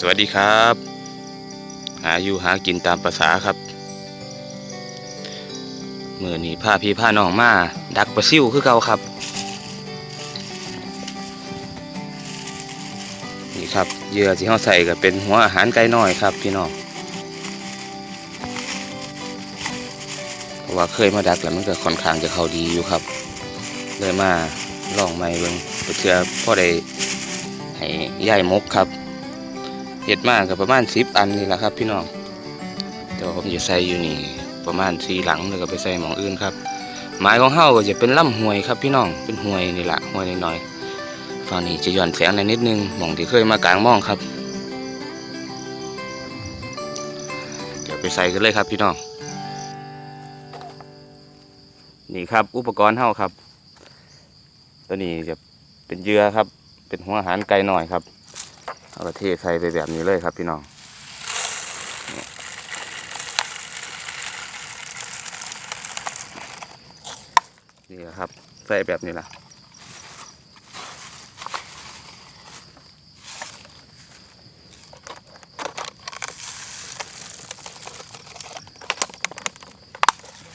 สวัสดีครับ หาอยู่หากินตามภาษาครับมือนี้ผ้าพี่ผ้าน้องมา ดักปลาซิวคือเก่าครับ นี่ครับเหยื่อที่เขาใส่ก็เป็นหัวอาหารไก่น้อยครับพี่น้องเพราะว่าเคยมาดักแล้วมันก็ค่อนข้างจะเขาดีอยู่ครับ เลยมาลองใหม่เบิ่งเพื่อพ่อได้ให้ย่ายมกครับ เห็ดมากกับประมาณสิบอันนี่แหละครับ พี่น้องแต่ว่าผมจะใส่อยู่นี่ประมาณสี่หลังแล้วก็ไปใส่หมองอื่นครับหมายของเฮาก็จะเป็นล่ำห้วยครับพี่น้องเป็นห้วยนี่แหละห้วยน้อยๆฝั่งนี้จะหย่อนแสงในนิดนึงหมองที่เคยมากลางมองครับเดี๋ยวไปใส่กันเลยครับพี่น้องนี่ครับ อุปกรณ์เฮาครับ ตัวนี้จะเป็นเยื่อครับ เป็นหัวอาหารไก่หน่อยครับ เอากระเทใส่ไปแบบนี้เลยครับพี่น้องนี่แหละครับใส่แบบนี้แหละ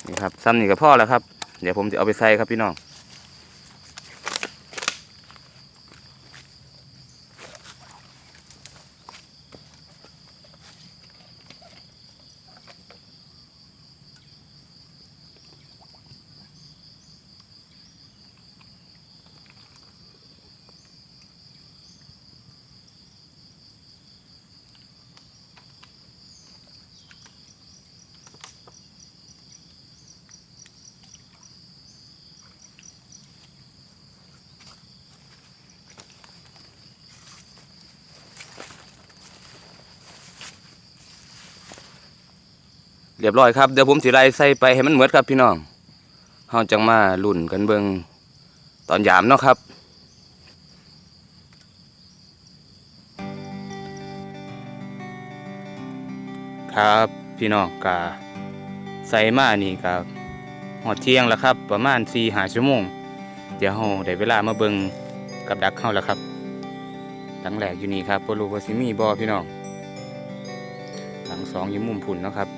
นี่ครับซ้ำนี่ก็พอแล้วครับ เดี๋ยวผมจะเอาไปใส่ครับพี่น้อง เรียบร้อยครับเดี๋ยวผมสิไล่ใส่ไปให้มันเหมือดครับพี่น้องเฮาจังมาลุ่นกันเบิงตอนยามเนาะครับครับพี่น้องกาใส่มานี่กาหอดเที่ยงแล้วครับ ประมาณสี่หาชั่วโมง เดี๋ยวเฮาได้เวลามาเบิงกับดักเฮาแล้วครับหลังแรกอยู่นี่ครับบ่รู้ว่าสิมีบ่พี่น้อง หลังสองอยู่มุมพุ่นนะครับ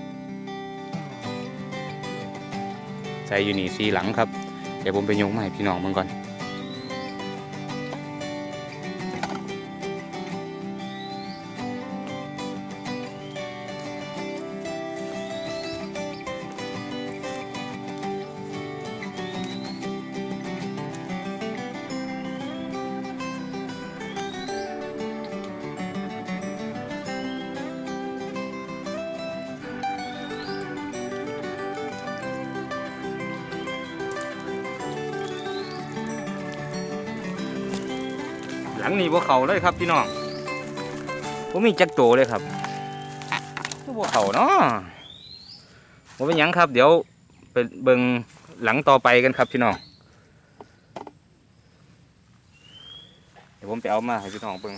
ใส่อยู่นี่สีหลังครับ เดี๋ยวผมไปยงมาให้พี่น้องมึงก่อน หลังนี้บ่เขาเลยครับพี่น้องผมมีจักโตเลยครับบ่เขาเนาะบ่เป็นหยังครับ เดี๋ยวไปเบิ่งหลังต่อไปกันครับพี่น้องเดี๋ยวผมไปเอามาให้พี่น้องเบิ่ง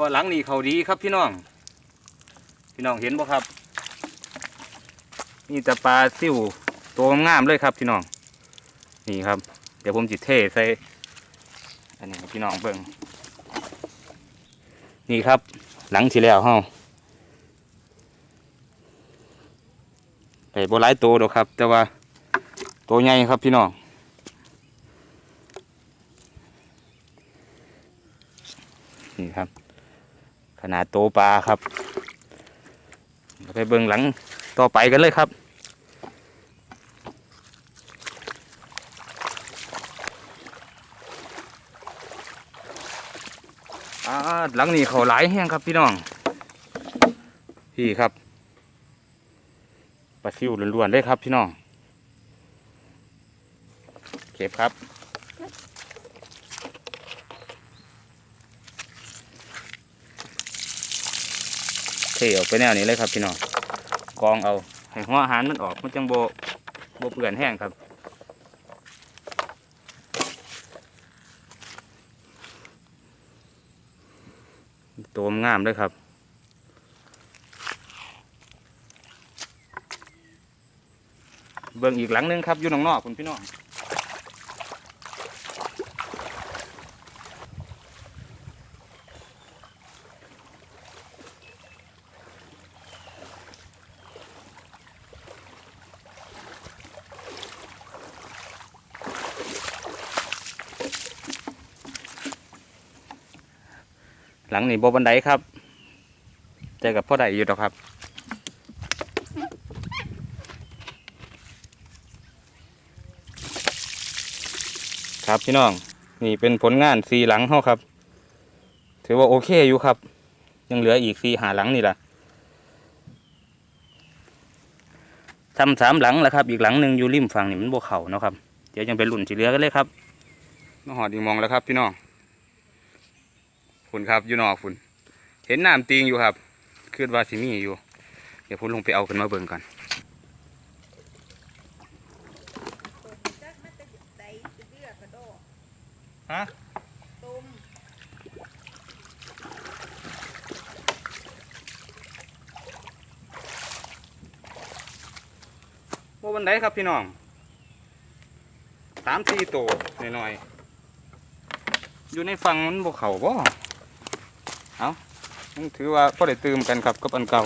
ว่าหลังนี้เขาดีครับพี่น้อง พี่น้องเห็นบ่ครับนี่แต่ปลาซิ่วตัวงามๆเลยครับพี่น้อง นี่ครับ เดี๋ยวผมจิเทใส่อันนี้พี่น้องเบิ่งนี่ครับ หลังที่แล้วเฮาแต่บ่หลายตัวดอกครับ แต่ว่าตัวใหญ่ครับพี่น้องนี่ครับ ขนาดโตปลาครับเราไปเบิ่งหลังต่อไปกันเลยครับหลังนี้เขาหลายแห้งครับพี่น้อง พี่ครับปลาซิวล้วนๆเลยครับพี่น้อง เก็บครับ เทออกไปแนวนี้เลยครับพี่น้องกองเอาให้หัวอาหารมันออกมันจังโบโบเปื่อนแห้งครับ ตัวงามด้วยครับเบิ่งอีกหลังนึงครับอยู่นอกๆคุณพี่น้อง หลังนี้บบันไดครับเจอกับพ่อใดอยู่ดอกครับครับพี่น้องนี่เป็นผลงานสีหลังเฮาครับ ถือว่าโอเคอยู่ครับ ยังเหลืออีกสีหาหลังนี่ล่ะทำสามหลังแล้วครับ อีกหลังหนึ่งอยู่ริมฝั่งนี่มันบวเขาเนาะครับ เดี๋ยวยังเป็นหลุ่นสีเหลือกันเลยครับมาหอดอีมองแล้วครับพี่น้อง ฝุ่นครับอยู่นอกฝุ่นเห็นน้ำตีงอยู่ครับคืดว่าสิมีอยู่ เดี๋ยวผมลงไปเอาขึ้นมาเบิ่งก่อนจันฮะโมบันไดครับพี่น้องสามสี่ตัวหน่อยๆอยู่ในฝั่งมันบกเขาบ่ เอาถือว่าพอได้ตื่มกันครับกับอันเก่า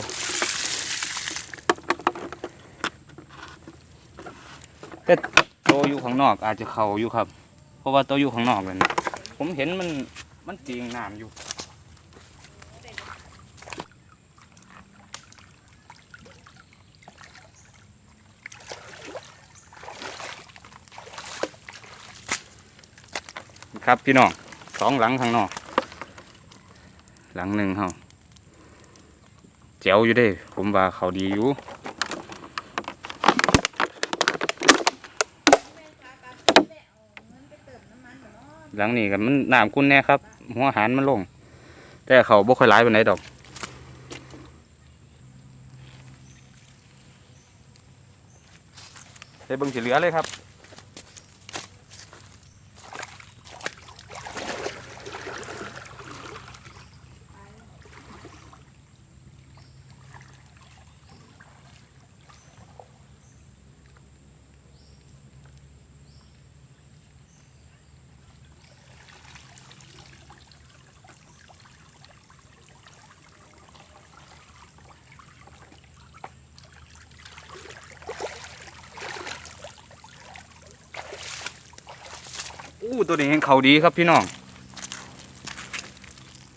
แต่ตัวอยู่ข้างนอกอาจจะเข่าอยู่ครับ เพราะว่าโตอยู่ข้างนอกเลยผมเห็นมันมันจีงน้ำอยู่ครับพี่น้องสองหลังข้างนอก หลังหนึ่งเฮาเจ๋วอยู่เด้ ผมว่าเขาดีอยู่หลังนี้กันมันน้ำกุ้นแน่ครับ หัวหารมันลง แต่เขาบ่ค่อยร้ายปไหนดอกเฮ้เบิ่งสิเหลือเลยครับ อู้ตัวนี้เห็นเขาดีครับพี่น้อง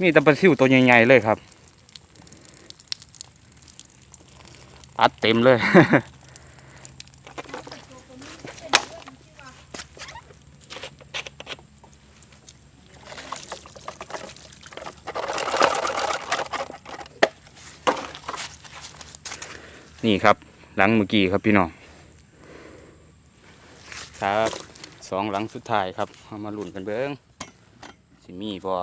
มีแตะปลาซิวตัวใหญ่ๆเลยครับ อัดเต็มเลยนี่ครับ หลังเมื่อกี้ครับพี่น้อง ครับ สองหลังสุดท้ายครับเอามาลุ่นกันเบิ้งสิมีบ่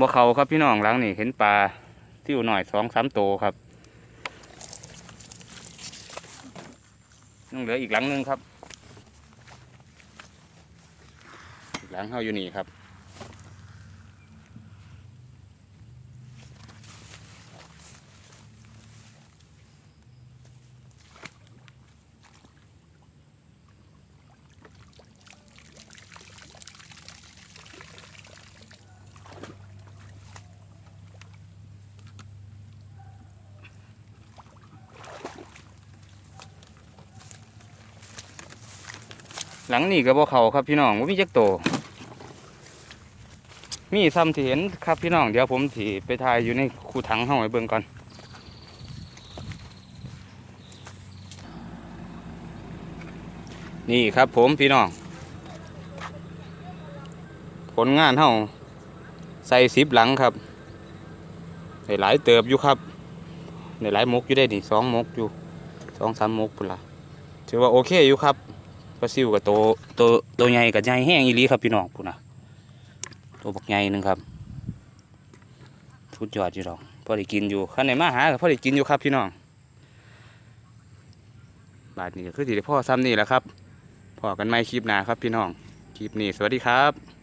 บ่เขาครับพี่น้องหลังนี่เห็นปลาที่อยู่หน่อยสองสามโตครับ ยังเหลืออีกหลังนึงครับ หลังเขาอยู่นี่ครับ ลังนี่ก็บ่เขาครับพี่น้องว่ามีจักโต มีซ้ำที่เห็นครับพี่น้องเดี๋ยวผมถีไปถ่ายอยู่ในคูถังเฮาให้เบิ่งก่อนนี่ครับผมพี่น้อง ผลงานเฮาใส่สิบหลังครับได้หลายเติบอยู่ครับได้หลายมกอยู่ได้นี่สองมกอยู่สองสามมกพุ่นละถือว่าโอเคอยู่ครับ ปลาซิวกับโตโตโตใหญ่กับใหญ่แห้งอีลีครับพี่น้องพูนะตัวบักใหญ่หนึงครับทุดยอดอยู่ดอกพอได้กินอยู่ข้างในมาหาพอได้กินอยู่ครับพี่น้องบาทนี้คือสิได้พ่อซ้ำนี่แหละครับพอกันไม่คลิปหน้าครับพี่น้องคลิปนี้สวัสดีครับ